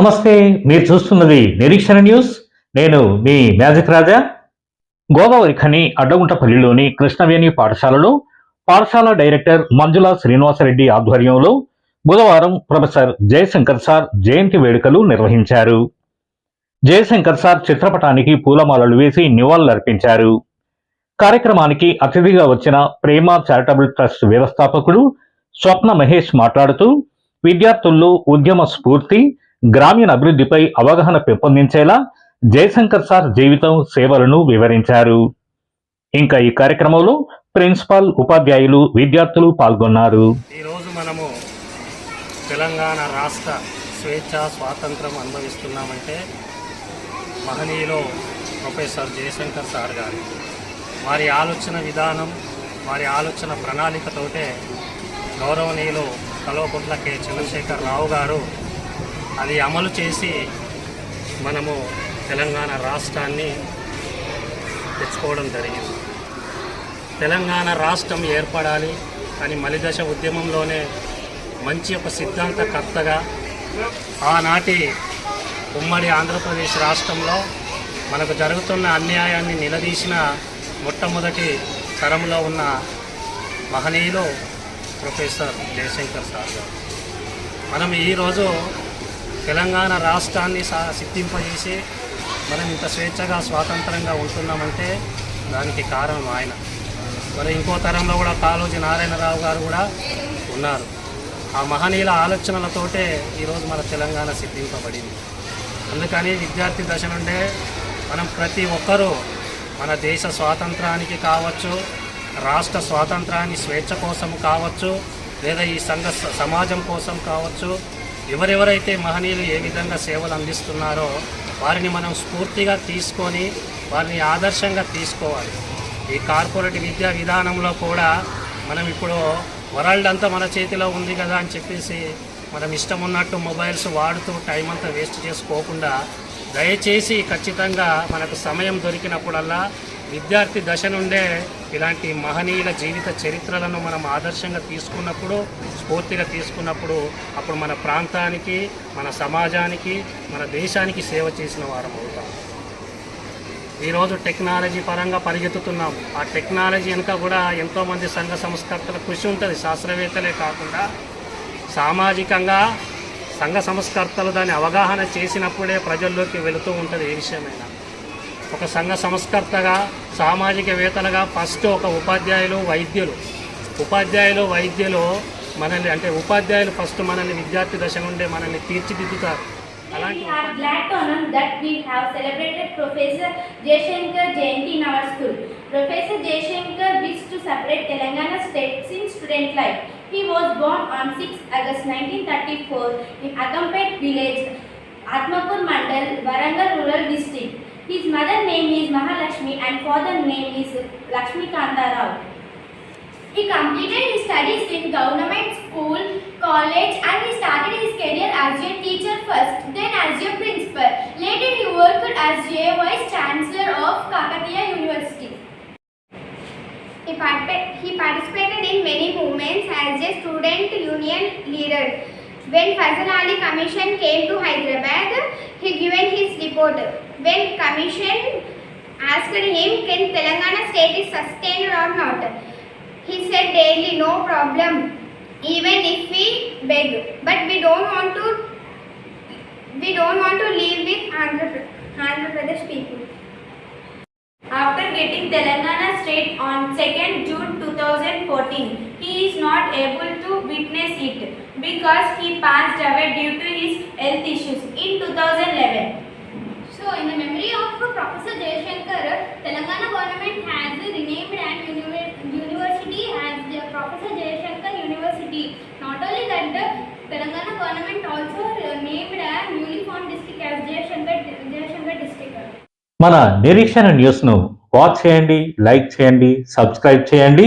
నమస్తే మీరు చూస్తున్నది నిరీక్షణ న్యూస్. నేను మీ మ్యాజిక్ రాజా. గోదావరి ఖని అడ్డగుంటపల్లిలోని కృష్ణవేణి పాఠశాలలో పాఠశాల డైరెక్టర్ మంజుల శ్రీనివాసరెడ్డి ఆధ్వర్యంలో బుధవారం ప్రొఫెసర్ జయశంకర్ సార్ జయంతి వేడుకలు నిర్వహించారు. జయశంకర్ సార్ చిత్రపటానికి పూలమాలలు వేసి నివాళులర్పించారు. కార్యక్రమానికి అతిథిగా వచ్చిన ప్రేమ చారిటబుల్ ట్రస్ట్ వ్యవస్థాపకుడు స్వప్న మహేష్ మాట్లాడుతూ విద్యార్థుల్లో ఉద్యమ స్ఫూర్తి గ్రామీణ అభివృద్ధిపై అవగాహన పెంపొందించేలా జయశంకర్ సార్ జీవితం సేవలను వివరించారు. ఇంకా ఈ కార్యక్రమంలో ప్రిన్సిపాల్ ఉపాధ్యాయులు విద్యార్థులు పాల్గొన్నారు. ఈరోజు మనము తెలంగాణ రాష్ట్ర స్వేచ్ఛ స్వాతంత్రం అనుభవిస్తున్నామంటే మహనీయులో ప్రొఫెసర్ జయశంకర్ సార్ గారు. వారి ఆలోచన విధానం వారి ఆలోచన ప్రణాళికతోటే గౌరవనీయులు కల్వకుంట్ల కె చంద్రశేఖర్ రావు గారు అది అమలు చేసి మనము తెలంగాణ రాష్ట్రాన్ని తెచ్చుకోవడం జరిగింది. తెలంగాణ రాష్ట్రం ఏర్పడాలి అని మలిదశ ఉద్యమంలోనే మంచి ఒక సిద్ధాంతకర్తగా ఆనాటి ఉమ్మడి ఆంధ్రప్రదేశ్ రాష్ట్రంలో మనకు జరుగుతున్న అన్యాయాన్ని నిలదీసిన మొట్టమొదటి తరంలో ఉన్న మహనీయులు ప్రొఫెసర్ జయశంకర్ సార్ గారు. మనం ఈరోజు తెలంగాణ రాష్ట్రాన్ని సా సిద్ధింపజేసి మనం ఇంత స్వేచ్ఛగా స్వాతంత్రంగా ఉంటున్నామంటే దానికి కారణం ఆయన. మరి ఇంకో తరంలో కూడా కాళోజీ నారాయణరావు గారు కూడా ఉన్నారు. ఆ మహనీయుల ఆలోచనలతోటే ఈరోజు మన తెలంగాణ సిద్ధింపబడింది. అందుకని విద్యార్థి దశ నుండే మనం ప్రతి ఒక్కరూ మన దేశ స్వాతంత్రానికి కావచ్చు రాష్ట్ర స్వాతంత్రాన్ని స్వేచ్ఛ కోసం కావచ్చు లేదా ఈ సంఘ సమాజం కోసం కావచ్చు ఎవరెవరైతే మహనీయులు ఏ విధంగా సేవలు అందిస్తున్నారో వారిని మనం స్ఫూర్తిగా తీసుకొని వారిని ఆదర్శంగా తీసుకోవాలి. ఈ కార్పొరేట్ విద్యా విధానంలో కూడా మనం ఇప్పుడు వరల్డ్ అంతా మన చేతిలో ఉంది కదా అని చెప్పేసి మనం ఇష్టం ఉన్నట్టు మొబైల్స్ వాడుతూ టైం అంతా వేస్ట్ చేసుకోకుండా దయచేసి ఖచ్చితంగా మనకు సమయం దొరికినప్పుడల్లా విద్యార్థి దశ నుండే ఇలాంటి మహనీయుల జీవిత చరిత్రలను మనం ఆదర్శంగా తీసుకున్నప్పుడు స్ఫూర్తిగా తీసుకున్నప్పుడు అప్పుడు మన ప్రాంతానికి మన సమాజానికి మన దేశానికి సేవ చేసిన వారం అవుతాం. ఈరోజు టెక్నాలజీ పరంగా పరిగెత్తుతున్నాం. ఆ టెక్నాలజీ వెనుక కూడా ఎంతోమంది సంఘ సంస్కర్తల కృషి ఉంటుంది. శాస్త్రవేత్తలే కాకుండా సామాజికంగా సంఘ సంస్కర్తలు దాన్ని అవగాహన చేసినప్పుడే ప్రజల్లోకి వెళుతూ ఉంటుంది ఏ విషయమైనా. ఒక సంఘ సంస్కర్తగా సామాజికవేత్తలుగా ఫస్ట్ ఒక ఉపాధ్యాయులు వైద్యులు ఉపాధ్యాయులు వైద్యులు మనల్ని అంటే ఉపాధ్యాయులు ఫస్ట్ మనల్ని విద్యార్థి దశ నుండి మనల్ని తీర్చిదిద్దుతారు అలాంటి Professor Jayashankar Jayanti wished to separate Telangana state since student life. He was born on 6 August 1934 in Akampet village, Atmapur Mandal, Warangal rural district. His mother name is Mahalakshmi and father name is Lakshmi Kanta Rao. He completed his studies in government school, college and he started his career as a teacher first, then as a principal. Later he worked as a vice chancellor of Kakatiya University. He participated in many movements as a student union leader. When Fazal Ali Commission came to Hyderabad, he given his report. When Commission asked him, can Telangana state is sustained or not? He said daily, no problem, even if we beg. But we don't want to, we don't want to live with Andhra, Andhra Pradesh people. After getting Telangana state on 2nd June 2014, he is not able to witness it because he passed away due to his health issues in 2011. So, in the memory of Professor Jayashankar, Telangana government has renamed an univer- university as the Professor Jayashankar University. Not only that, the Telangana government also named a newly formed district as Jayashankar, Jayashankar district. మన నిరీక్షణ న్యూస్ను watch చేయండి like చేయండి subscribe చేయండి